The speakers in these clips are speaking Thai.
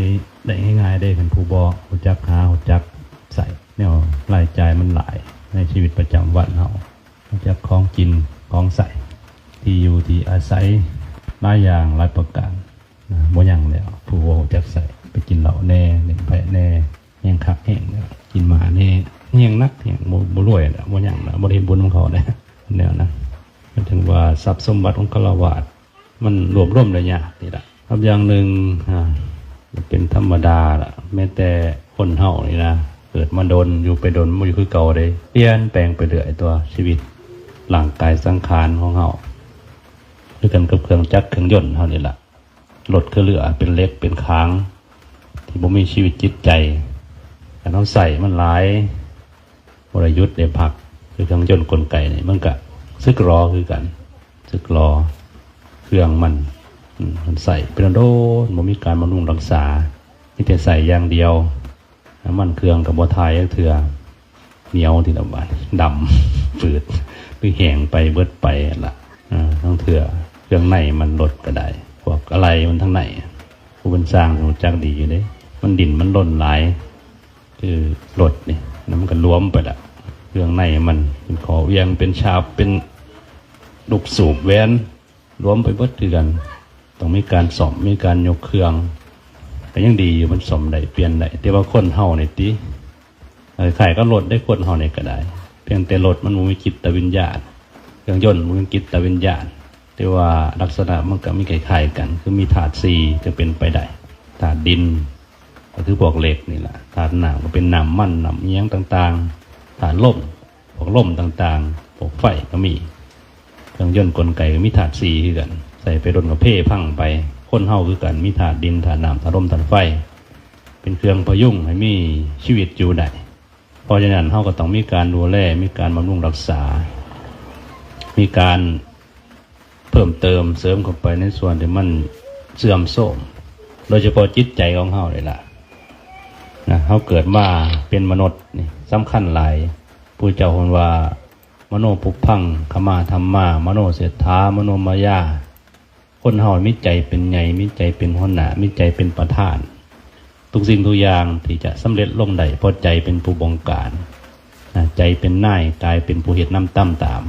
อยได้ง่ายๆได้คันผู้บอกหูจักหาหูจักใส่แนวรายจ่ายมันหลายในชีวิตประจำวันเฮาหูจักของกินของใส่ ที่อยู่ที่อาศัยหลายอย่างหลายประการนะบ่ยังแล้ว ผู้ว่าหูจักใส่ไปกินเหล้าแน่เล่นแพะแน่แห้งคักแห้งกินหมาแน่แห้งนักแห้งบ่บ่รวยแล้วบ่ยังแล้วบ่ได้เห็นบุญของเขาแล้วแนวนะมันถึงว่าทรัพย์สมบัติของฆราวาสมันรวบรวมได้ยากนี่แหละครับอย่างหนึ่ง รรมดาล่ะแม้แต่คนเฮานี่นะเกิดมาโดนอยู่ไปโดนบ่อยู่คือเก่าเลยเปลี่ยนแปลงไปเรื่อยตัวชีวิตร่างกายสังขารของเฮาด้วยกันกับเครื่องจักรเครื่องยนต์เท่านี้แหละรถคือเรือเป็นเล็กเป็นค้าง ที่บ่มีชีวิตจิตใจแต่ต้องใส่มันหลายวรยุทธ์ได้พักคือเครื่องยนต์กลไกนี่มันก็ซึกรอคือกันซึกรอเครื่องมันมมันใส่เป็นโดนบ่มีการบำรุงรักษา มีแต่ใส่อย่างเดียวน้ำมันเครื่องกับบัวทยก็เถื่อเหนียวที่ละบาดดำฝืดหรือแห้งไปเบิดไปละต้องเถื่อเครื่องในมันลดก็ได้พวกอะไรมันทั้งในผู้เป็นสร้างรู้จักดีอยู่เด้มันดินมันล่นหลาย คือลดนี่แล้วมันก็รวมไปละเครื่องในมันเป็นขอเวียงเป็นชาบเป็นลูกสูบแหวนรวมไปเบิดคือกันต้องมีการสอมมีการยกเครื่อง ก็ยังดีอยู่มันสมได้เปลี่ยนได้แต่ว่าคนเฮาในตีใครก็ลดได้คนเฮาในก็ได้ เพียงแต่ลดมันบ่มีจิตวิญญาณเครื่องยนต์มันกิจตวิญญาณแต่ว่าลักษณะมันก็มีคล้ายๆกัน คือมีถาดซีจะเป็นไปได้ถาดดิน ก็คือพวกเหล็กนี่แหละถาดหนามก็เป็นหนามมั่นหนามเอี้ยงต่างๆถาดล่มพวกล่มต่างๆพวกไฟก็มีเครื่องยนต์กลไกก็มีถาดซีคือกัน ใส่ไปโดนกับเพ่พังไป คนเฮาคือกันมีถาดดินถาดน้ำถาดลมถาดไฟ เป็นเครื่องพยุงให้มีชีวิตอยู่ได้เพราะฉะนั้นเฮาก็ต้องมีการดูแลมีการบำรุงรักษา มีการเพิ่มเติมเสริมเข้าไปในส่วนที่มันเสื่อมโทรมโดยเฉพาะจิตใจของเฮาเลยล่ะนะเฮาเกิดมาเป็นมนุษย์นี่สำคัญหลายผู้เจ้าคนว่ามโนปุพังขมาธรรมามโนเสถามโนมายา คนเฮามิใจเป็นใหญ่มิใจเป็นหัวหน้ามิใจเป็นประธาน ทุกสิ่งทุกอย่างที่จะสำเร็จลงได้เพราะใจเป็นผู้บงการใจเป็นนายกายเป็นผู้เหตุน้ำตั้มตาม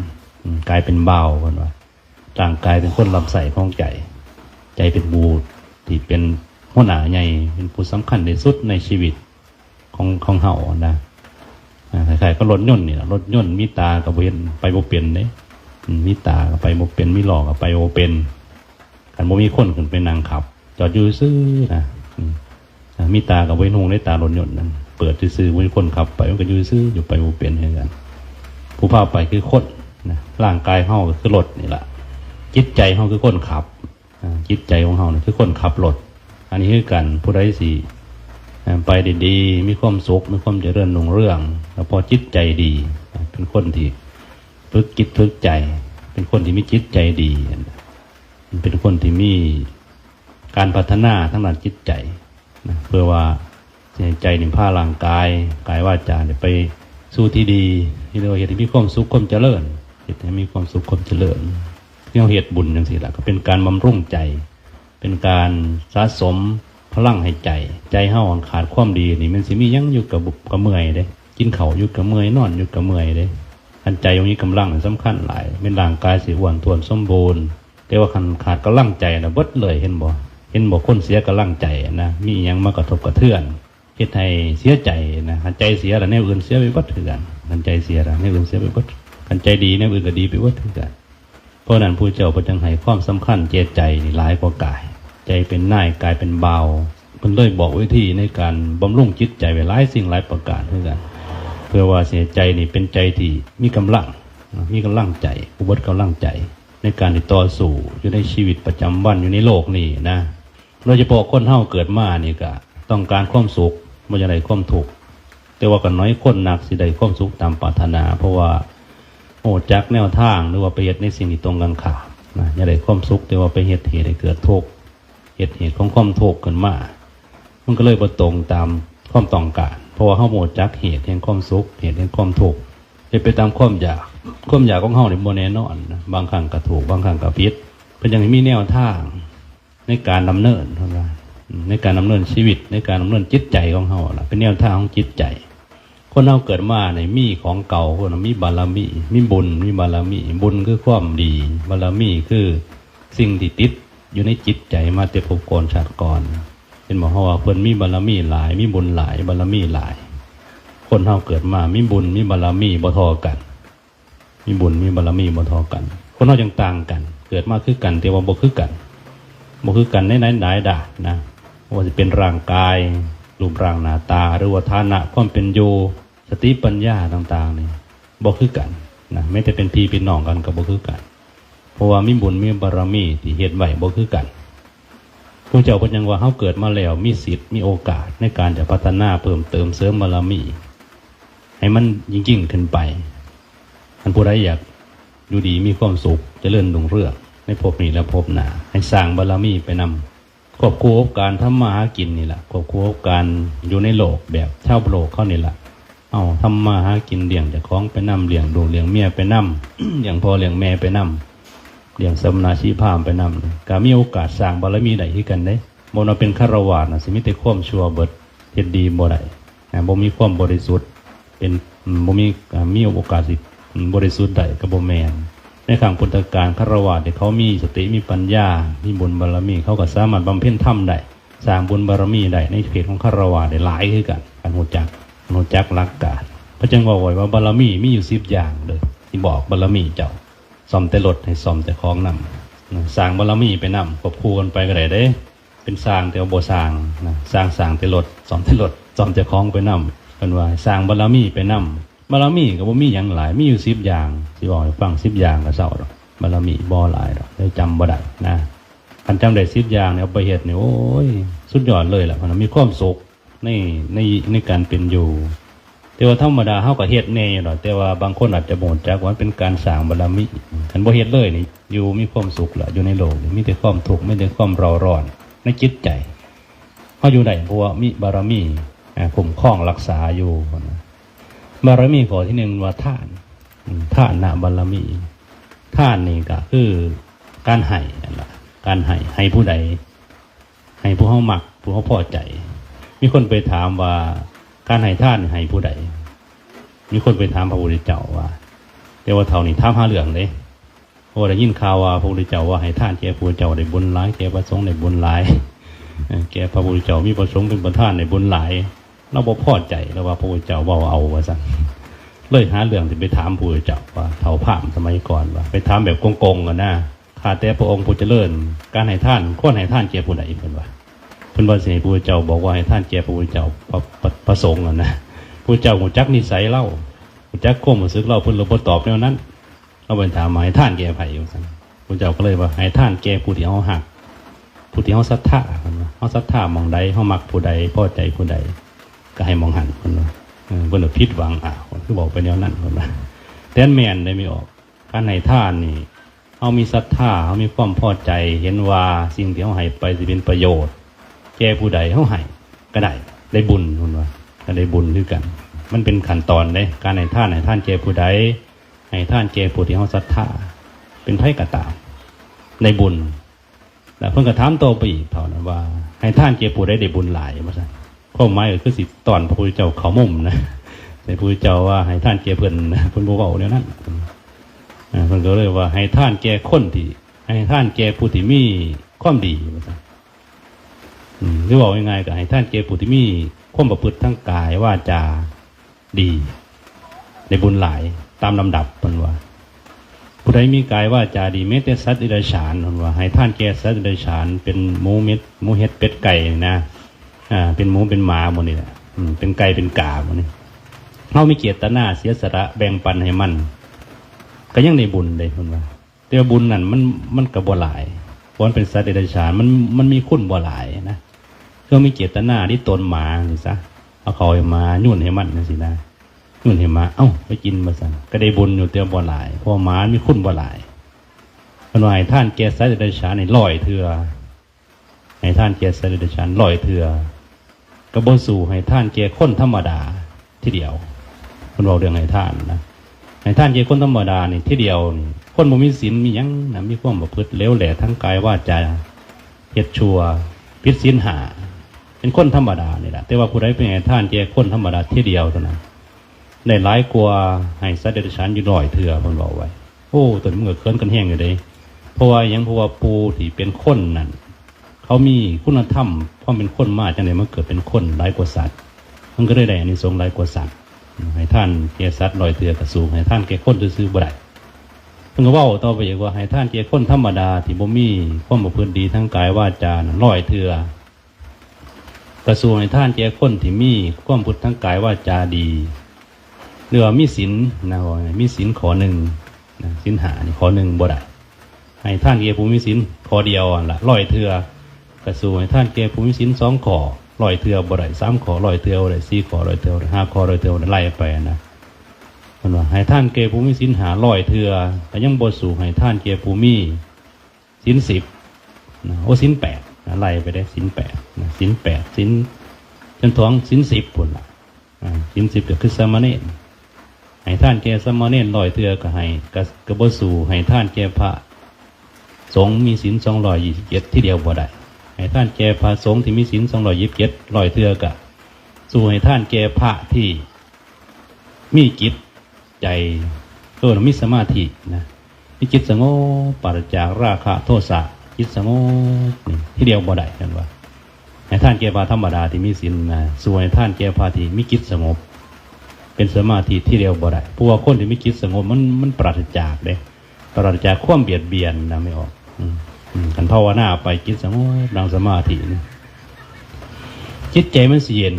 กายเป็นเบาคนว่าร่างกายเป็นคนลำใส่ของใจ ใจเป็นบูที่เป็นหัวหน้าใหญ่เป็นผู้สำคัญที่สุดในชีวิตของของเฮานะอ่าคล้ายๆก็รถยนต์นี่ล่ะรถยนต์มีตากับเวนไปโบเป็นเด้อืมมีตากับไปโบเป็นมีหลอกกับไปโบเป็นันโบมีคนขึ้นไปนั่งขับ จอดอยู่ซื่อนะมีตากับเวนหงในตารถยนต์นั้นเปิดซื่อๆมีคนขับ ไปมันก็อยู่ซื่ออยู่ไปโบเป็นเหมือนกัน ผู้พาไปคือคนนะร่างกายเฮาก็คือรถนี่แหละจิตใจเฮาคือคนขับจิตใจของเฮานี่คือคนขับรถอันนี้คือกันผู้ใดสิอ่ไปดีๆ มีความสุข มีความเจริญรุ่งเรื่อง แล้วพอจิตใจดี เป็นคนที่ฝึกจิตฝึกใจ เป็นคนที่มีจิตใจดี เป็นคนที่มีการพัฒนาทั้งด้านจิตใจนะเพื่อว่าใจหนิพพาร่างกาย กายว่าจาเนี่ยไปสู่ที่ดีที่เราเห็นให้มีความสุขความเจริญเห็นให้มีความสุขความเจริญที่เราเหตุบุญอย่างสิละก็เป็นการบำรุงใจ เป็นการสะสมพลังให้ใจ ใจเฮาขาดความดีนี่มันสิมียังอยู่กับบุบกับเมื่อยเด้กินเขาอยู่กับเมื่อยนอนอยู่กับเมื่อยเด้อันใจตรงนี้กำลังสำคัญหลายเป็นร่างกายสิอ้วนทวนสมบูรณ์ แต่ว่าคันขาดกำลังใจนะบดเลยเห็นบ่เห็นบ่คนเสียกำลังใจนะมีอิหยังมากระทบกระเทือนเฮ็ดให้เสียใจนะหันใจเสียแล้วแนวอื่นเสียไปบัดคือกันหันใจเสียแล้วแนวอื่นเสียไปบัดหันใจดีแนวอื่นก็ดีไปบัดคือกันเพราะนั้นผู้เจ้าประจังให้ความสำคัญเจตใจนี่หลายกว่ากาย ใจเป็นนายกายเป็นเบาเพิ่นเลยบอกวิธีในการบำรุงจิตใจไว้หลายสิ่งหลายประการคือกันเพื่อว่าเสียใจนี่เป็นใจที่มีกำลังมีกำลังใจอุบัติกำลังใจ ในการที่ต่อสู้อยู่ในชีวิตประจำวันอยู่ในโลกนี้นะโดยเฉพาะคนเฮาเกิดมานี่ก็ต้องการความสุขบ่จะได้ความทุกข์แต่ว่าก็น้อยคนหนักสิได้ความสุขตามปรารถนา เพราะว่าโอ้จักแนวทางหรือว่าไปเฮ็ดในสิ่งที่ตรงกันข้ามนะอย่าได้ความสุขแต่ว่าไปเฮ็ดเหตุให้เกิดทุกข์เฮ็ดเหตุของความทุกข์ขึ้นมามันก็เลยบ่ตรงตามความต้องการ เพราะว่าเฮาโมจักเหตุแห่งความสุขเหตุแห่งความทุกข์เฮ็ดไปตามความอยาก ความอยากของเฮานี่บ่แน่นอนบางครั้งก็ถูก บางครั้งก็ผิดเพิ่นยังมีแนวทางในการดำเนินเท่านั้นในการดำเนินชีวิตในการดำเนินจิตใจของเขาล่ะเป็นแนวทางของจิตใจ คนเราเกิดมาในมีของเก่าคนมีบารมี มีบุญ มีบารมี บุญคือความดี บารมีคือสิ่งที่ติดอยู่ในจิตใจมาแต่ภพก่อนชาติก่อนเป็นหมอว่าเพิ่นมีบารมีหลาย มีบุญหลาย บารมีหลาย คนเราเกิดมามีบุญมีบารมีบ่ทอกัน มีบุญมีบารมีบ่เทอกัน คนเราจังต่างกัน เกิดมาคือกัน แต่ว่าบ่คือกันบ่คือกันในไหนไหนด่านนะว่าจะเป็นร่างกายรูปร่างหน้าตา หรือว่าฐานะความเป็นอยู่สติปัญญาต่างๆนี่บ่คือกันนะไม่แต่เป็นพี่เป็นน้องกันก็บ่คือกัน เพราะว่ามีบุญมีบารมีที่เฮ็ดไหวบ่คือกันพระเจ้าพิ่นยังว่าเฮาเกิดมาแล้วมีสิทธิ์มีโอกาสในการจะพัฒนาเพิ่มเติมเสริมบารมี ให้มันยิ่งขึ้นไป ท่านผู้ใดอยากอยู่ดีมีความสุขจะเจริญรุ่งเรื่องในภพนี้และภพหนาให้สร้างบารมีไปนำควบคู่กับการทำมาหากินนี่แหละควบคู่กับการอยู่ในโลกแบบชาโลกเข้านี่แหละเอาทำมาหากินเลี้ยงเจากของไปนำเลี้ยงดูเลี้ยงเมียไปนำเลี้ยงพ่อเลี้ยงแม่ไปนำเลี้ยงสมนาชีพามไปนำก็มีโอกาสสร้างบารมีได้ที่กันได้บ่เราเป็นฆราวาสนะสิมีแต่ควมชัวเบิดเฮ็ดดีบ่ได้นะบ่มีความบริสุทธิ์เป็นบ่มีมีโอกาสสิ บริสุทธิ์ได้ก็บ่แมนในข้างพุทธกาลฆราวาสที่เขามีสติมีปัญญา มีบุญบารมี เขาก็สามารถบำเพ็ญธรรมได้สร้างบุญบารมีได้ในเขตของฆราวาสได้หลายคือกันการรู้จักรู้จักหลักการพระเจ้าบอกไว้ว่าบารมีมีอยู่10อย่างเลยที่บอกบารมีเจ้าซ่อมแต่รถให้ซ่อมแต่ของนำสร้างบารมีไปนำควบคู่กันไปก็ได้เด้เป็นสร้างแต่ว่าบ่สร้างนะสร้างสร้างแต่รถซ่อมแต่รถซ่อมแต่ของไปนำเป็นว่าสร้างบารมีไปนำ บารมีก็บ่มีหยังหลายมีอยู่10อย่างสิบอกฟัง10อย่างก็เศร้าดอกบารมีบ่หลายดอกเลยจำบ่ได้นะคันจำได้10อย่างเนี่ยเอาไปเฮ็ดนี่ยโอ้ยสุดยอดเลยล่ะเพราะมันมีความสุขในในในการเป็นอยู่ แต่ว่าธรรมดาเฮาก็เฮ็ดแน่อยู่อกแต่ว่าบางคนอาจจะบ่รู้จักว่ามันเป็นการสร้างบารมีคันบ่เฮ็ดเลยนี่อยู่มีความสุขละอยู่ในโลกมีแต่ความทุกข์มีแต่ความเร่าร้อนในจิตใจเฮาอยู่ได้เพราะว่ามีบารมีอ่าคุ้มครองรักษาอยู่นะ บารมีข้อที่หนึ่งว่าท่านอืมทานนะบารมี ท่านนี่ก็คือการให้นะการให้ให้ผู้ใด ให้ผู้เฮามัก ผู้เฮาพอใจ มีคนไปถามว่าการให้ท่านให้ผู้ใด มีคนไปถามพระพุทธเจ้าว่าแต่ว่าเท่านี้ถามหาเรื่องเลยเพราะว่าได้ยินข่าวว่าพระพุทธเจ้าว่าให้ท่านแก่พระพุทธเจ้าได้บุญหลายแก่พระสงฆ์ได้บุญหลายแก่พระพุทธเจ้ามีประสงค์เป็นประธานในบุญหลาย เราบ่พอใจแล้วว่าพระพุทธเจ้าว่าเอาว่าสั่นเลยหาเรื่องที่ไปถามพระพุทธเจ้าว่าเท่าพามสมัยก่อนว่าไปถามแบบโกงๆกันนะข้าแต่พระองค์ผู้เจริญ การให้ท่านควรให้ท่านแก่ผู้ใดเพิ่นว่าเพิ่นว่าสิให้พระเจ้าบอกว่าให้ท่านแก่พระพุทธเจ้าพระสงฆ์น่ะนะพระเจ้าหูจักนิสัยเล่าหูจักความรู้สึกเราเพิ่นเลยบ่ตอบแนวนั้นเราไปถามมาให้ท่านแก่ไผอยู่ซั่นพระเจ้าก็เลยว่าให้ท่านแก่ผู้ที่เฮาฮักผู้ที่เฮาศรัทธาเขาศรัทธามองใดเฮามักผู้ใดพอใจผู้ใด ก็ให้มองหันเพิ่นว่าเออเพิ่นว่าผิดหวังอะคือบอกไปแนวนั้นเพิ่นว่าแต่อันแมนได้ไม่ออกการให้ท่านนี่เฮามีศรัทธาเฮามีความพอใจ เห็นว่าสิ่งที่เฮาให้ไปสิเป็นประโยชน์ แก่ผู้ใดเฮาให้ก็ได้ได้บุญคุณว่าก็ได้บุญด้วยกัน มันเป็นขั้นตอนเด้การให้ท่านให้ท่านแก่ผู้ใดให้ท่านแก่ผู้ที่เฮาศรัทธาเป็นไผก็ตามในบุญแล้วเพิ่นก็ถามต่อไปอีกเท่านั้นว่า ให้ท่านแก่ผู้ใดได้บุญหลายว่าซั่น ข้อหมายก็คือสิตอนพระพุทธเจ้าเขามุมนะแต่พระพุทธเจ้าว่าให้ท่านแก่เพิ่นนะเพิ่นบ่เว้าแนวนั้นอ่าเพิ่นก็เลยว่า ให้ท่านแก่คนที่ให้ท่านแก่ผู้ที่มีความดีหรือบอกยังไงก็ให้ท่านเกปุติมีความประพฤติทั้งกายว่าจาดี ในบุญหลายตามลำดับเพิ่นว่าผู้ใดมีกายว่าจาดีเมตแต่สัตว์อิรัฉานเพิ่นว่าให้ท่านแก่สัตว์อิรัฉานเป็นหมูเม็ดหมูเห็ดเป็ดไก่นะ อ่าเป็นหมูเป็นหมาหมดนี่แหละอืมเป็นไก่เป็นกาหมดนี่เฮาไมีเกียรติหน้าเสียสละแบ่งปันให้มัน ก็ยังในบุญเลยเพิ่นว่าแต่ว่าบุญนั่นมันมันก็บ่หลายเพราะมันเป็นสัตว์เดรัจฉานมันมันมีคุณบ่หลายนะก็มีเจตนาที่ตนหมาสิซะเอาเขาให้มายุ่นให้มันนะสินะยุ่นให้มาเอ้าไปกินมาสั่นก็ได้บุญอยู่เตียมบ่หลายเพราะหมามีคุณบ่หลายเพนว่าให้ท่านแก่สัตว์เดรัจฉานในร้อยเถื่อให้ท่านแก่สัตว์เดรัจฉานร้อยเถื่อ ก็บ่สู่ให้ท่านแก่คนธรรมดาที่เดียวคนเราเรื่องให้ท่านนะให้ท่านแก่คนธรรมดานี่ที่เดียวนี่คนบ่มีศีลมียังนะมีความประพฤติเลวแหล่ทั้งกายวาจาเฮ็ดชัวพิษสินหาเป็นคนธรรมดานี่แหละแต่ว่าผู้ใดเป็นไงท่านแกคนธรรมดาที่เดียวเท่านั้นได้หลายกว่าให้สัตว์เดรัจฉานอยู่ร้อยเถื่อเพิ่นบอกไว้ โอ้ตัวนี้มันก็เคินกันแห้งอยู่เด้เพราะว่ายังเพราะว่าปูที่เป็นคนนั่น เขามีคุณธรรมความเป็นคนมากจังไดมันเกิดเป็นคนหลายกว่าสัตว์ มันก็ได้ได้อานิสงส์หลายกว่าสัตว์ให้ท่านแก่สัตว์ลอยเถื่อกระสูงให้ท่านแก่คนซื่อบ่ได้เพิ่นก็ว้าต่อไปอีกว่าให้ท่านแก่คนธรรมดาที่บ่มีความประพฤติดีทั้งกายวาจาลอยเถือกระทรวงให้ท่านแก่คนที่มีความพุทธทั้งกายว่าจาดีเรือมีศีลนะว่ามีศีลขอหนึ่งนะศีลหานี่ขอหนึ่งบ่ได้ให้ท่านแก่ผู้มีศีลขอเดียวอันละร้อยเทือ กระทรวงให้ท่านแก่ผู้มีศีลสองขอร้อยเทือบ่ได้สามขอร้อยเทือบ่ได้สี่ขอร้อยเทือบ่ได้ห้าขอร้อยเทือบ่ได้ไล่ไปนะมันว่าให้ท่านแก่ผู้มีศีลหารอยเทือแต่ยังบ่สู่ให้ท่านแก่ผู้มีศีลสิบนะโอ้สินแปดนะไล่ไปได้สินแปดนะสินแปดสินจนถึงสินสิบผลละสินสิบก็คือสามเณรให้ท่านแกสามเณรลอยเตือก็ให้กะกระบสู่ให้ท่านแกพระสงฆ์มีสินสองร้อยยี่สิบเจ็ดที่เดียวบ่ได้ ให้ท่านแก่พระสงฆ์ที่มีสินสองร้อยยิบเจ็ดลอยเตือกะสู่ให้ท่านแก่พระที่มีจิตใจเออมีสมาธินะมีจิตสงบปราศจากราคะโทสะจิตสงบที่เดียวบ่ได้กันว่าให้ท่านแก่พาธรรมดาที่มีศีลนะส่วนให้ท่านแก่พาที่มีจิตสงบ เป็นสมาธิที่เดียวบ่ได้เพว่าคนที่มีจิตสงบมันมันปราศจากเด้ปราศจากความเบียดเบียนนะไม่ออก อืมอืมกันภาวนาไปจิตสงบดังสมาธิจิตใจมันสิเย็น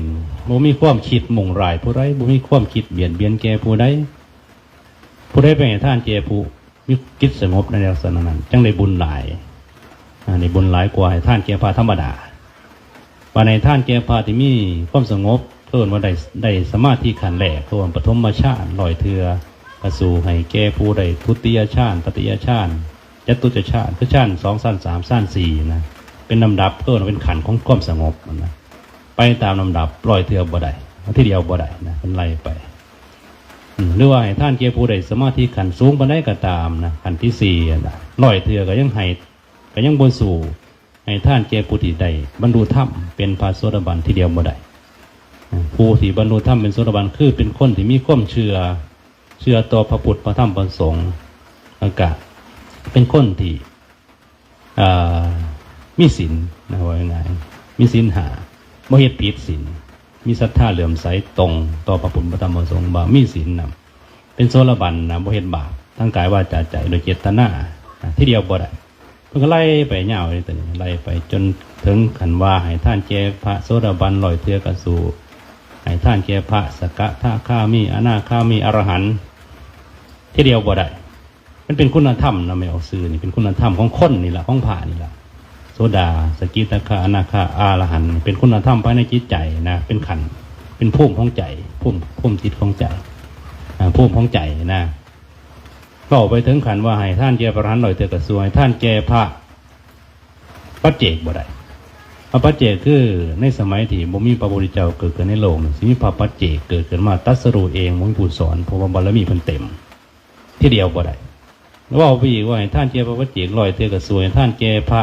บ่มีความคิดมุ่งร้ายผู้ใดบ่มีความคิดเบียดเบียนแก่ผู้ใดผู้ได้เป็นท่านเจผู้มีกิจสงบในลักษณะนั้นจังได้บุญหลายอ่าในบุญหลายกว่าให้ท่านเจพาธรรมดาว่าในท่านเจพาที่มีความสงบเพิ่นว่าได้ได้สมาธิขันแหลกตัวปฐมฌานลอยเทือกระสู่ให้แก่ผู้ได้ทุติยฌานตติยฌาน จตุตฌานคือฌานสองสั้นสามสั้นสี่นะเป็นลำดับเพิ่นว่าเป็นขันของความสงบนะไปตามลำดับปล่อยเทือบ่ได้ที่เดียวบ่ได้นะเป็นไล่ไปหรือว่าให้ท่านเกียผู้ใดสมาธิขันสูงปานใดก็ตามนะขันที่สี่นะร้อยเถื่อก็ยังให้ก็ยังบนสู่ให้ท่านเกียผู้ที่ใดบรรลุธรรมเป็นพระโสดาบันที่เดียวบ่ได้อ่าผู้ที่บรรลุธรรมเป็นโสดาบันคือเป็นคนที่มีความเชื่อ เชื่อต่อพระพุทธพระธรรมพระสงฆ์แล้วก็ เป็นคนที่มีศีลนะว่าง่ายๆมีศีลหาบ่เฮ็ดผิดศีลมีศรัทธาเหลื่อมใสตรง ต่อพระพุทธพระธรรมพระสงฆ์บ่ามีศีลนำเป็นโซลบันนะบ่เฮ็ดบาปทั้งกายวาจาใจโดยเจตนาที่เดียวบ่ได้เพิ่นก็ไล่ไปยาเลยแต่นี่ไล่ไปจนถึงขันว่าให้ท่านแก่พระโสดาบันลอยเทือกสู่ให้ท่านแก่พระสกะทาคามีอนาคามีอรหันที่เดียวบ่ได้ มันเป็นคุณธรรมนะไม่ออกซื้อนี่เป็นคุณธรรมของคนนี่แหละของผ่านี่แหละโสดา สกิตาคาอนาคาอาลหันเป็นคุณธรรมภายในจิตใจนะเป็นขันเป็นภูมิของใจภูมิภูมิจิตของใจอ่มของใจนะก็ไปถึงขันว่าให้ท่านแก่ประหารหน่อยเถอะกระสวยท่านแก่พระปัจเจกบ่ได้พระปัจเจกคือในสมัยที่บ่มีพระพุทธเจ้าเกิดขึ้นในโลกสิมีพระปัจเจกเกิดขึ้นมาตัสรู้เองมงผู้สอนเพราะว่าบารมีเพิ่นเต็ม ที่เดียวบ่ได้ แล้วว่าไปอีกว่าให้ท่านแก่พระปัจเจกลอยเถอกระสวยท่านแก่พระ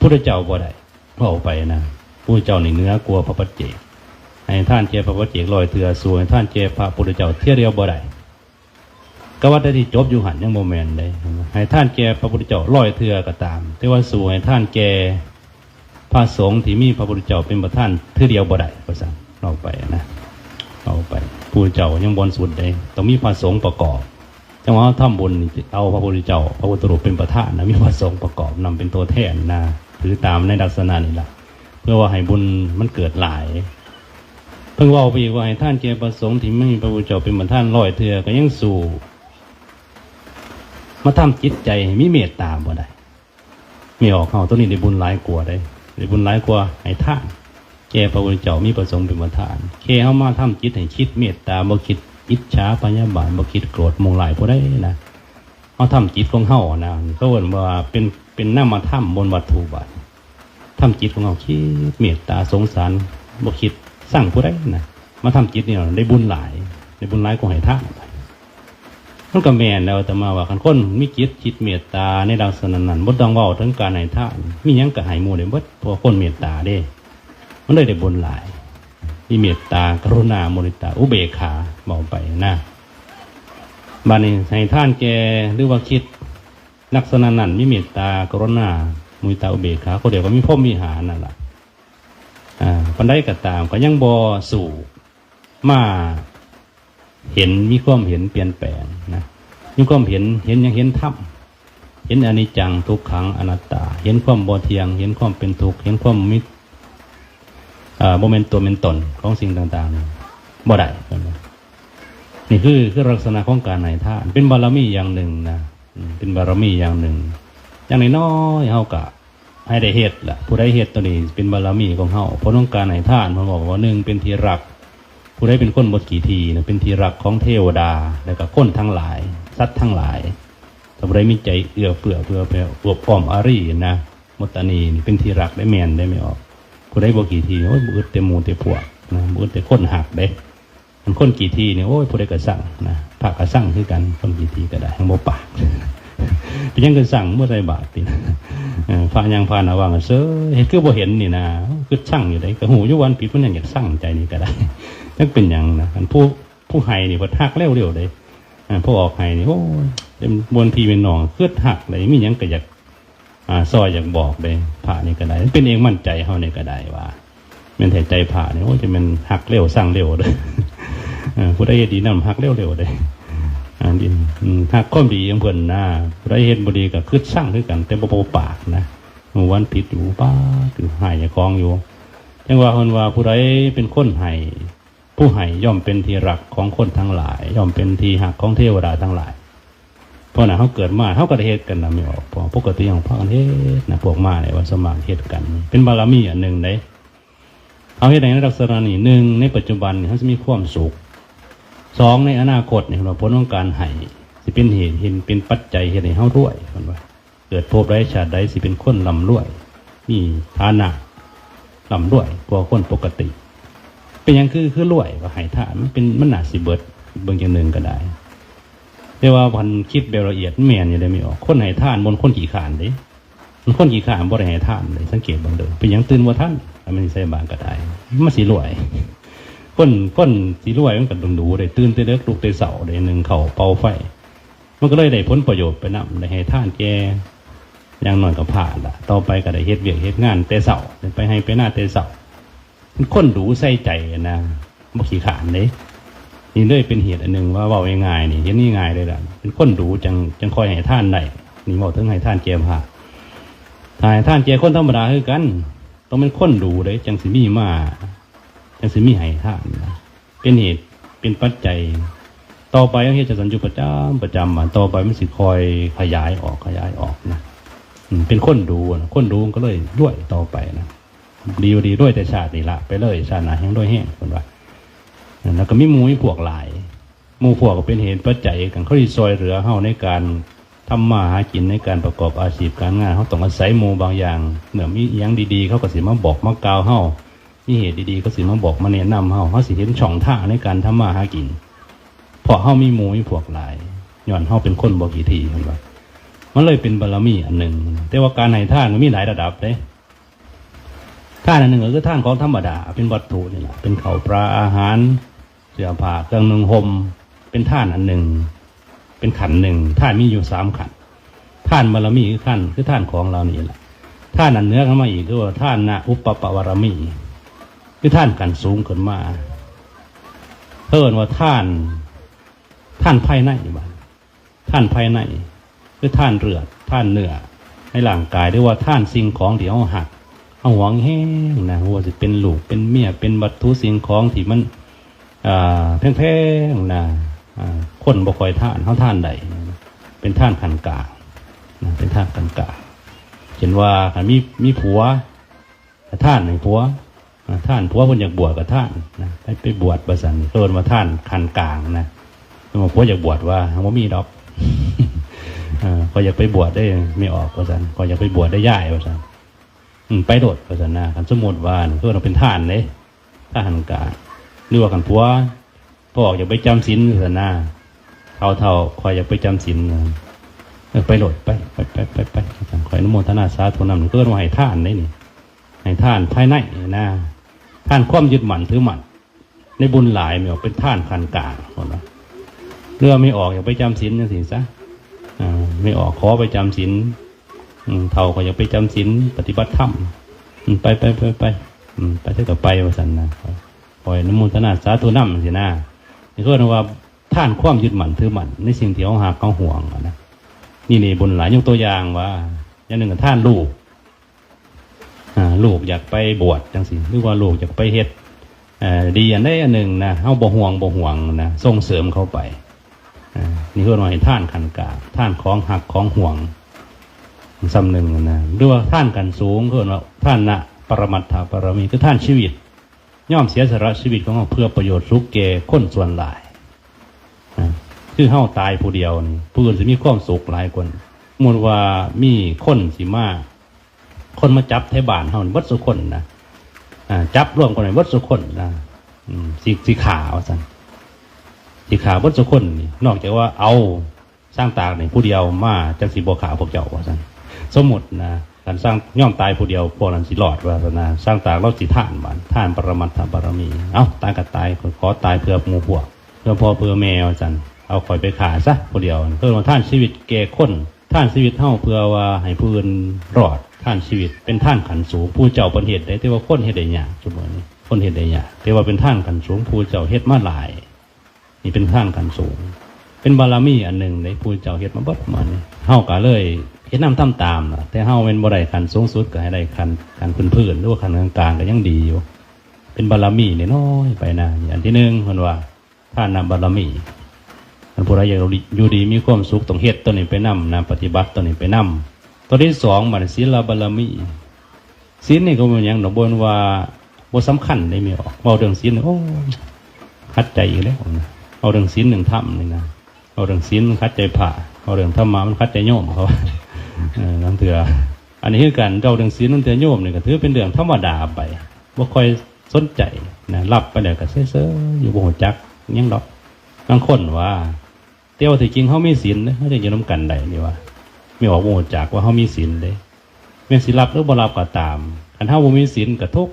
พุทธเจ้าบ่ได้เพราะเอาไปนะผู้เจ้าในเนื้อกลัวพระปัจเจกให้ท่านเจ้าพระปัจเจกลอยเถือสวยท่านเจ้าพระพุทธเจ้าเที่ยวเดียวบ่ได้ก็ว่าได้ที่จบอยู่หันยังโมเมนต์ได้ให้ท่านแกพระพุทธเจ้าลอยเถือก็ตาม แต่ว่าสวยท่านแกพระสงฆ์ที่มีพระพุทธเจ้าเป็นประธานเที่ยวเดียวบ่ได้ประสันเราไปนะเอาไปผู้เจ้ายังบนสุดได้ต้องมีพระสงฆ์ประกอบ จังหวะทำบุญนี่เอาพระพุทธเจ้าพระพุทธรูปเป็นประธานนะมีพระสงฆ์ประกอบนำเป็นตัวแทนนะถือตามในลักษณะนี้แหละเพื่อว่าให้บุญมันเกิดหลาย เพิ่งว่าไปอีกว่าให้ท่านเจประสงค์ที่ไม่มีพระพุทธเจ้าเป็นประธานลอยเถื่อก็ยังสู่มาทำจิตใจมีเมตตาบ่ได้มีออกเขาตัวนี้ได้บุญหลายกว่าได้ได้บุญหลายกว่าให้ท่านแกพระพุทธเจ้ามีประสงค์เป็นประธานแค่เขามาทำจิตให้คิดเมตตาบ่คิด อิจฉาพยาบาทบ่คิดโกรธมงหลายผู้ใดนะเขาทำจิตของเขานะเขาเรียกว่าเป็นเป็นน้ามาถ้ำบนวัตถุบาททำจิตของเขาคิดเมตตาสงสารบ่คิดสร้างผู้ใดนะมาทำจิตเนี่ยได้บุญหลายได้บุญหลายกว่าให้ท่านไปมันก็แม่นแล้วแต่มาว่าคันคนมีจิตจิตเมตตาในลักษณะนั้นบ่ต้องว้าถึงการให้ทานมียังก็ให้หมู่ได้เบิดพราะว่าคนเมตตาเด้ มันเลยได้บุญหลาย มีเมตตากรุณามุนิตาอุเบกขาบอกไปนะบานี้ให้ท่านแกหรือว่าคิดลักษณะนั้นมีเมตตากรุณามุนิตาอุเบกขาเขาเดียวก็มีพ่อมีหานั่นแหละอ่าปันได้ก็ตามก็ยังบอสู่มาเห็นมีความเห็นเปลี่ยนแปลงนะมีความเห็นเห็นยังเห็นธรรมเห็นอนิจจังทุกขังอนัตตา เห็นความบ่เทียง เห็นความเป็นทุกข์เห็นความมิ โมเมนต์ตัวเป็นตนของสิ่งต่างๆนี่บ่ได้นี่คือคือลักษณะของการไหนท่านเป็นบารมีอย่างหนึ่งนะเป็นบารมีอย่างหนึ่ง อย่างน้อยเฮากะให้ได้เฮ็ดล่ะผู้ใดเฮ็ดตัวนี้เป็นบารมีของเฮาเพราะต้องการไหนท่านมันบอกว่าหนึ่งเป็นที่รัก ผู้ใดเป็นคนบดกี่ทีนะเป็นที่รักของเทวดาแล้วก็คนทั้งหลายสัตว์ทั้งหลายถ้าผู้ใดมีใจเอื้อเฟื้อเพื่อเพื่ออวบพร้อมอารีนะมตตานีนี่เป็นที่รักได้แมนได้ไม่ออก ผู้ใดบอกกี่ทีโอ้ยมืดแต่หมูแต่พวกนะมืดแต่คนหักเด้มันคนกี่ทีเนี่ยโอ้ยผู้ใดก็สั่งนะผักก็สั่งคือกันคนกี่ทีก็ได้ทั้งโมปากเป็นยังก็สั่งเมื่อไรบาทตินะฟ้ายังพานาวางเซ้อเห็นคือบ่เห็นนี่นะคือสั่งอยู่ได้ก็หูยุวันปิดมันยังอยากสั่งใจนี่ก็ได้จังเป็นอย่างนะผู้ผู้ให้นี่ว่าทักเร็วเร็วเลยผู้ออกให้นี่โอ้ยเป็นบนพีเป็นหนองเคลือหักเลยมียังก็อยาก อ่าซอยอยากบอกเลยผ่านี่ก็ได้ เป็นเองมั่นใจเฮานี่ก็ได้ว่ามันแต่ใจผ่านี่โอ้จะมันหักเร็วสร้างเร็วเลยผู้ใดเฮ็ดดีนำหักเร็วเร็วเลยอ่าดินอืมหักความดีของเพิ่นนะผู้ใดเฮ็ดบ่ดีก็คือสร้างคือกัน แต่บ่บ่ปากนะวันผิดอยู่ป้าคือหายคองอยู่จังว่าเพิ่นว่าผู้ใดเป็นคนให้ผู้ให้ย่อมเป็นที่รักของคนทั้งหลาย ย่อมเป็นที่หักของเทวดาทั้งหลาย เพราะน่ะเขาเกิดมาเขาก็ได้เฮ็ดกันนะไม่ออกพราะปกติของพระกันเฮ็ดนะพวกมาเนี่ยว่าสมัครเฮ็ดกัน เป็นบารมีอันหนึ่งเลยเอาเฮ็ดในลักษณะนี้หนึ่งในปัจจุบันนี่เขาจะมีความสุขสองในอนาคตเนี่ยเราผลของการให้สิเป็นเหตุเห็นเป็นปัจจัยเฮ็ดให้เฮารวยคนว่า เกิดภพไรชาติใดสิเป็นคนลำรวยมีฐานะลำรวยกว่าคนปกติ เป็นยังคือคือรวยว่าให้ทานมันเป็นมันหนาสิเบิดเบิ่งอย่างหนึ่งก็ได้ แต่ว่าพันคิดแบบละเอียดแม่นอยู่ได้ไม่ออกคนให้ท่านบนคนกี่ขานเด้มันคนกี่ขานบ่ได้ให้ท่านเลยสังเกตบางเดิมเป็นยังตื่นว่าท่านมันใส่บางก็ได้มันสีรวยคนคนสีรวยมันก็ต้องดูได้ตื่นแต่เด็กลุกแต่เสาได้หนึ่งเข่าเป่าไฟ มันก็เลยได้ผลประโยชน์ไปนำได้ให้ท่านแกอย่างนอยก็ผ่านละต่อไปก็ได้เฮ็ดเวียกเฮ็ดงานแต่เสาได้ไปให้ไปหน้าแต่เสาเป็นคนดูใส่ใจนะบ่ขี้ขานเด้ นี่เลยเป็นเหตุอันหนึ่งว่าเว่าง่ายๆนี่เห็นนี่ง่ายเลยล่ะเป็นคนดูจังจังคอยให้ท่านได้นี่บอกถึงให้ท่านเจียมหาถ้าให้ท่านเจียคนธรรมดาคือกัน ต้องเป็นคนดูเลยจังสิมีมาจังสิมีให้ท่านเป็นเหตุเป็นปัจจัย ต่อไปก็จะสัญจุประจำประจำมาต่อไปมันสิคอยขยายออกขยายออกนะอืมเป็นคนดูนะคนดูก็เลยด้วยต่อไปนะดีดีด้วยแต่ชาตินี่ละไปเลยชาติหนาแห้งด้วยแห้งคนว่า แล้วก็มีมูมีพวกหลายมูพวกก็เป็นเหตุปัจจัยกันเขาที่ซอยเหลือเฮาในการทำมาหากินในการประกอบอาชีพการงานเขาต้องอาศัยมูบางอย่างเมื่อมีอหยังดีๆเขาก็สิมาบอกมากล่าวเฮามีเหตุดีๆเขาสิมาบอกมาแนะนำเฮาเขาสิเห็นช่องทางในการทำมาหากินพราะเฮามีมูมีพวกหลายย้อนเฮาเป็นคนบอกกี่ทีเห็นปะมันเลยเป็นบารมีอันหนึ่งแต่ว่าการให้ทานมันมีหลายระดับเลยท่านอันหนึ่งก็คือท่านของธรรมดา เป็นวัตถุนี่แหละเป็นเขาปลาอาหาร เสื้อผ้าเครื่องนึ่งห่มเป็นท่านอันหนึ่ง เป็นขันหนึ่งท่านมีอยู่สามขันท่านบารมีคือขันคือท่านของเรานี่แหละท่านอันเนื้อเข้ามาอีกคือว่าท่านนะอุปปวารมีคือท่านกันสูงขึ้นมาเพิ่นว่าท่าน ท่านภายในบ้านท่านภายในคือท่านเลือดท่านเนื้อในร่างกายหรือว่าท่านสิ่งของที่เอาหักเอาหวังแห้งนะว่าจะเป็นลูกเป็นเมียเป็นวัตถุสิ่งของที่มัน แพงๆนะคนบ่คอยท่านเขาท่านใดเป็นท่านขันกาเป็นท่านขันกาเห็นว่าคันมีมีผัวท่านหนึ่งผัวท่านผัวคนอยากบวชกับท่านนะไปไปบวชประสันเอินว่าท่านขันกลางนะแต่ว่าผัวอยากบวชว่าว่ามีดอกอ่าก็อยากไปบวชได้ไม่ออกประสันก็อยากไปบวชได้ย่ายประสันไปโดดภาษานาคันสมมติว่าเพื่อเราเป็นท่านเลยท่านกา หรือว่ากันผัวพ่ออยากไปจำศีลภาษานาเท่าเท่าคอยอยากไปจำศีลไปโหลดไปไปไปไปไปคอยนุโมทนาสาธุนำเกินว่าให้ท่านนี่นี่ให้ท่านภายในนะท่านความยึดหมั่นถือหมั่นในบุญหลายไม่ออกเป็นท่านคันกลางคนละเรื่องไม่ออกอย่าไปจำศีลจังสิซะไม่ออกขอไปจำศีลเท่าก็อย่าไปจำศีลปฏิบัติธรรมไปไปไปไปไปเท่ากับไปวสันนะ คอยนุโมทนาสาธุนำสินะนี่ก็เรียกว่าท่านความยึดหมั่นถือหมั่นในสิ่งที่เขาหาเขาห่วงนะนี่นี่บนหลายยกตัวอย่างว่า อย่างหนึ่งกับท่านลูกลูกอยากไปบวชจังสิหรือว่าลูกอยากไปเฮ็ดอ่าดีอันใดอันหนึ่งนะเขาบ่ห่วงบ่ห่วงนะส่งเสริมเข้าไปอ่านี่ก็ว่าให้ท่านขันกาท่านของหักของห่วงสำหนึ่งนะหรือว่าท่านกันสูงก็ว่าท่านนะปรมัตถปรมีคือท่านชีวิต ย่อมเสียสละชีวิตของเขาเพื่อประโยชน์สุขแก่คนส่วนหลายคือเฮาตายผู้เดียวนี่ผู้อื่นจะมีความสุขหลายคนมนว่ามีคนสิมาคนมาจับไทบานเฮานี่วัดสุคนนะจับร่วมกันในวัดสุคนนะสีสีขาวสันสีขาววัดสุคนนี่นอกจากว่าเอาสร้างตากนี่ผู้เดียวมาจังสีบัวขาวพวกเจ้าว่าสันสมมตินะ การสร้างย่อมตายผู้เดียวพวกนั้นสิรอดวาซะนะสร้างตากเราสิท่านบานท่านปรมัตถบารมี เอาตายก็ตายขอตายเพื่อหมู่พวก เพื่อพ่อเพื่อแม่ว่าสันเอาข่อยไปขาซะผู้เดียวเพื่อว่าท่านชีวิตแก่คนท่านชีวิตเท่าเพื่อว่าให้ผู้อื่นรอดท่านชีวิต เป็นท่านขันสูงผู้เจ้าประเทศได้แต่ว่าคนเฮ็ดได้ยากจุดนี้คนเฮ็ดได้ยากแต่ว่าเป็นท่านขันสูงผู้เจ้าเฮ็ดมาหลาย นี่เป็นท่านขันสูง เป็นบารมีอันหนึ่งในผู้เจ้าเฮ็ดมาบดมานี่เฮาก็เลย เฮ็ดนำตาตามล่ะแต่เฮาเป็นบ่ได้ขันสูงสุดก็ให้ได้ขันขันพื้นๆหรือว่าขันกลางๆก็ยังดีอยู่ เป็นบารมีน้อยไปนะอันที่หนึ่งเพิ่นว่าท่านนำบารมีอันผู้ใดอยากอยู่ดีมีความสุขต้องเฮ็ดตัวนี้ไปนำนะปฏิบัติตัวนี้ไปนำตัวที่สองมันศีลบารมีศีลนี่ก็เป็นอย่างดอบนว่าบ่สำคัญได้ไม่ออกเว้าเรื่องศีลโอ้คัดใจอีกแล้วนะเอาเรื่องศีลหนึ่งธรรมนี่นะเอาเรื่องศีลมันคัดใจผ่าเอาเรื่องธรรมะมันคัดใจโยมเขา นั่นเถื่ออันนี้คือการเจ้าเรื่องศีลนั่นเถื่อโยมเนี่ยก็ถือเป็นเรื่องธรรมดาไปบ่ค่อยสนใจนะรับไปแล้วก็เซ่ออยู่บ่หัวจักยังดอกบางคนว่าเตี้ยวที่จริงเขาไมีศีลเด้เขาจะอยู่นํกันได้นี่ว่าไม่ออกบ่หัวจักว่าเขามีศีลเด้แม่นสิรับหรือบ่รับก็ตามคันเฮาบ่มีศีลก็ทุกข์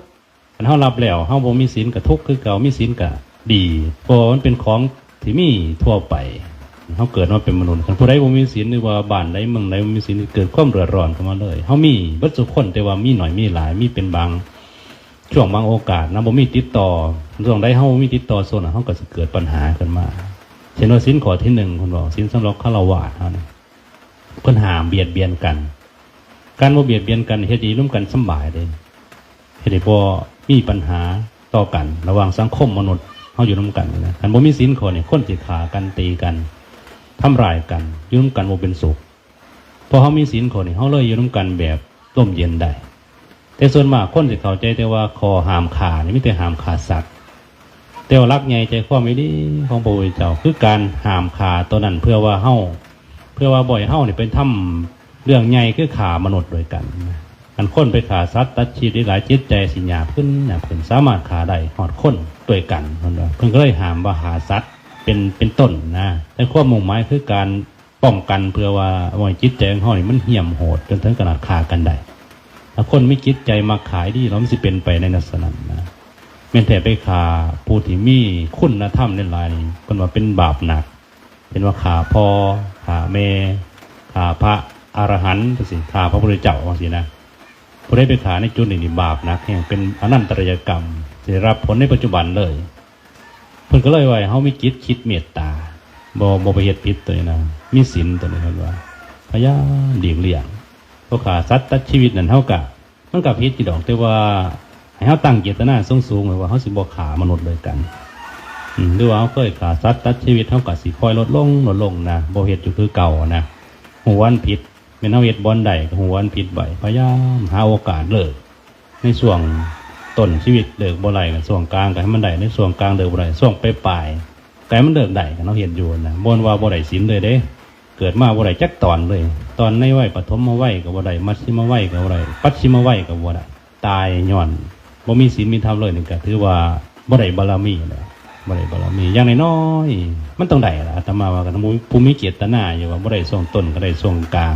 คันเฮารับแล้วเฮาบ่มีศีลก็ทุกคือเก่ามีศีลก็ดีเพราะมันเป็นของที่มีทั่วไป เขาเกิดมาเป็นมนุษย์คันผู้ใดบ่มีศีลหรือว่าบ้านใดเมืองใดบ่มีศีลเกิดความเดือดร้อนเข้ามาเลยเขามีบัดทุคนแต่ว่ามีหน่อยมีหลายมีเป็นบางช่วงบางโอกาสนะบ่มีติดต่อช่วงใดเฮาบ่มีติดต่อโซนน่ะเฮาก็สิเกิดปัญหาขึ้นมาเช่นว่าศีลข้อที่หนึ่งคนบอกศีลสำหรับฆราวาสเฮานะเพิ่นหามเบียดเบียนกัน การบ่เบียดเบียนกันเฮ็ดดีร่วมกันสบายเลยเฮ็ดให้บ่มีปัญหาต่อกัน ระหว่างสังคมมนุษย์เฮาอยู่ร่วมกันนะคันบ่มีศีลข้อเนี่ยคนสิฆ่ากันตีกัน ทำร้ายกันอยุ่ร่วมกันว่าเป็นสุขพอเขามีศีลคนเขาเลยอยุ่ร่วมกันแบบร่มเย็นได้ แต่ส่วนมากคนจะเข้าใจแต่ว่าคอหามขานี่ไม่แต่หามขาสัตว์แต่รักใหญ่ใจความไม่ดีของพระพุทธเจ้าคือการหามขาตัวนั้นเพื่อว่าเฮาเพื่อว่าบ่อยเฮาเนี่ยเป็นทำเรื่องใหญ่คือขามนุษย์โดยกันอันคนไปขาสัตว์ตัดชีวิตได้หลายจิตใจสิหยาขึ้นหยาบขึ้นสามารถขาได้หอดคนด้วยกันเพิ่นว่าเพิ่นก็เลยหามว่าหาสัตว์ เป็นเป็นต้นนะแต่ความมุ่งหมายคือการป้องกันเพื่อว่าว่าจิตใจของเขานี่มันเหี่ยมโหดจนถึงขนาดฆ่ากันได้ถ้าคนไม่จิตใจมาขายดีเราไม่สิเป็นไปในลักษณะนั้นนะแม้แต่ไปขาผู้ที่มีคุณธรรมในหลายนี่เป็นว่าเป็นบาปหนัก เป็นว่าขาพ่อขาแม่ขาพระอรหันต์สิขาพระพุทธเจ้าว่าสินะผู้ได้ไปขาในจุดนี้นี่บาปหนักแห่งเป็นอนันตรยกรรมจะรับผลในปัจจุบันเลย พิ่นก็เลยว่าให้เฮามีจิตคิดเมตตาบ่บ่ไปเฮ็ดผิดตัวนี้นะมีศีลตัวนี้เพิ่นว่าพยายามหลีเลี่ยงเพราะขาสัตว์ตัดชีวิตนั่นเฮากะมันก็ผิดอยู่ดอกแต่ว่าให้เฮาตั้งเจตนาสูงสูงๆไว้ว่าเฮาสิบ่ขามนุษย์เลยกันหรือว่าเฮาเคยขาสัตว์ตัดชีวิตเฮาก็สิค่อยลดลงลดลงนะบ่เฮ็ดอยู่คือเก่านะหัวอันผิดแม่นเฮาเฮ็ดบ่อนใดก็หัวอันผิดไว้พยายามหาโอกาสเลิกในช่วง ต้นชีวิตเลิกบ่ไหลกันช่วงกลางก็ให้มันได้ในช่วงกลางเลิกบ่ไหลช่วงไปปลายๆก็ให้มันเลิกได้กันเราเห็นอยู่นะบนว่าบ่ได้ศีลเลยเด้ เกิดมาบ่ได้จักตอนเลย ตอนในวัยปฐมมาวัยก็บ่ได้มัธยมวัยก็บ่ได้ปัจฉิมวัยก็บ่ได้ตายย้อนบ่มีศีลมีธรรมเลยนี่ก็ถือว่าบ่ได้บารมีนะบ่ได้บารมีอย่างน้อยมันต้องได้ละอาตมาว่ากันผู้มีเจตนาอยู่ว่าบ่ได้ส่วงต้นก็ได้ส่วงกลาง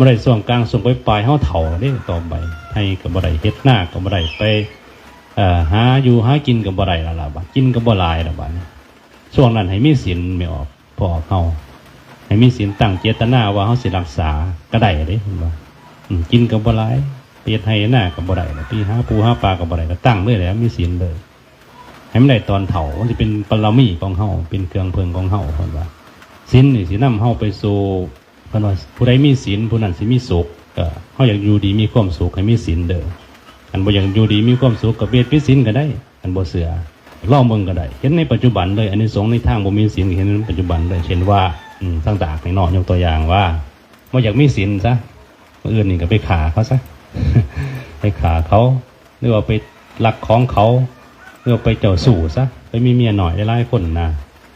บ่ได้ส่วงกลางส่วงปลายเฮาเฒ่าเด้ต่อไปให้ก็บ่ได้เฮ็ดหน้าก็บ่ได้ไปเอ่อหาอยู่หากินก็บ่ได้ล้วล่ะบัดกินก็บ่หลายล้วบัดช่วงนั้นให้มีศีลไม่ออกพอออกเฮาให้มีศีลตั้งเจตนาว่าเฮาสิรักษาก็ได้เด้เห็นบ่อืมกินก็บ่หลายเฮ็ดให้หน้าก็บ่ได้ปีหาปูหาปลาก็บ่ได้ก็ตั้งเลยแหละมีศีลเลยให้มันได้ตอนเถามันจะเป็นปรมีของเฮาเป็นเครื่องเพิงของเฮาเพิ่นว่าศีลนี่สินำเฮาไปสู่ เพิ่นว่าผู้ใดมีศีลผู้นั้นสิมีสุขก็เฮาอยากอยู่ดีมีความสุขให้มีศีลเด้ออันบ่อยากอยู่ดีมีความสุขก็เบียดพิศีลก็ได้ อันบ่เสือลองเบิ่งก็ได้ เห็นในปัจจุบันเลยอันนี้สงในทางบ่มีศีลก็เห็นในปัจจุบันเลยเช่นว่าอืมต่างๆให้น้อยยกตัวอย่างว่าบ่อยากมีศีลซะเมื้ออื่นนี่ก็ไปฆ่าเขาซะไปฆ่าเขาหรือว่าไปลักของเขาเพื่อไปเจ้าสู่ซะไปมีเมียหน่อยได้หลายคนนะ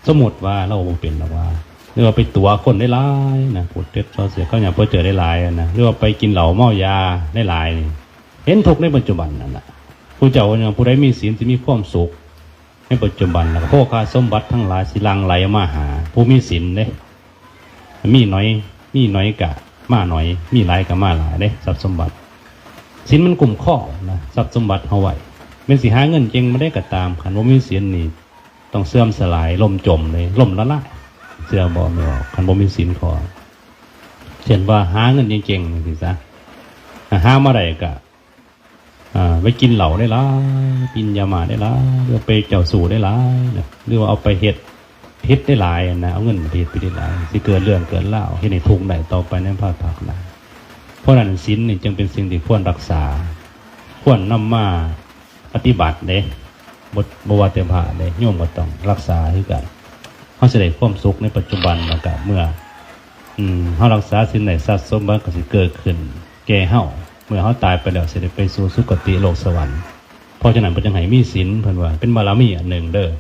สมมติว่าเราเป็นหรอกว่า หรือว่าไปตัวคนได้หลายนะพูดเท็จซอเสียเขาอย่ากเพื่อเจอได้หลายนะหรือว่าไปกินเหล้าเมายาได้หลายนี่เห็นทุกในปัจจุบันนั่นแหละผู้เจ้าเนี่ยผู้ใดมีศีลจะมีความสุขในปัจจุบันแล้วพวกข้าสมบัติทั้งหลายสิลังไหลมาหา ผู้มีศีลเด้มีน้อย มีน้อยกะมาหน่อย มีหลายกะมาหลายเด้ทรัพย์สมบัติศีลมันกลุ่มข้อนะทรัพย์สมบัติเอาไว้เป็นสิหาเงินเจงไม่ได้ก็ตามขันว่ามีศีลนี่ต้องเสื่อมสลายล่มจมเลยล่มละลาย เสื่อบ่ไม่ออกขันบ่มีศีลขอเช่นว่าหาเงินจริงๆสิซะหามาได้ก็อ่าไปกินเหล้าได้ลายกินยามาได้ลายหรือไปเจ้าสู่ได้ละหรือว่าเอาไปเฮ็ดพิษได้หลายนะเอาเงินมาเฮ็ดไปได้หลายสิเกิดเรื่องเกิดเล่าวให้ในทุกข์ได้ต่อไปในภาคภาคหน้าเพราะนั้นศีลนี่จึงเป็นสิ่งที่ควรรักษา ควรนำมาปฏิบัติเด้บทบวาเตมหาเด้โยมก็ต้องรักษาให้กัน เขาจะได้ความสุขในปัจจุบันแล้วก็เมื่อ อืมเขารักษาสิ่งไหนสะสมบ้างก็สิเกิดขึ้น แก่เฮาเมื่อเขาตายไปแล้วสิได้ไปสู่สุคติโลกสวรรค์เพราะฉะนั้นเพิ่นจังให้มีศีลเพิ่นว่าเป็นบารมีอันหนึ่งเด้อ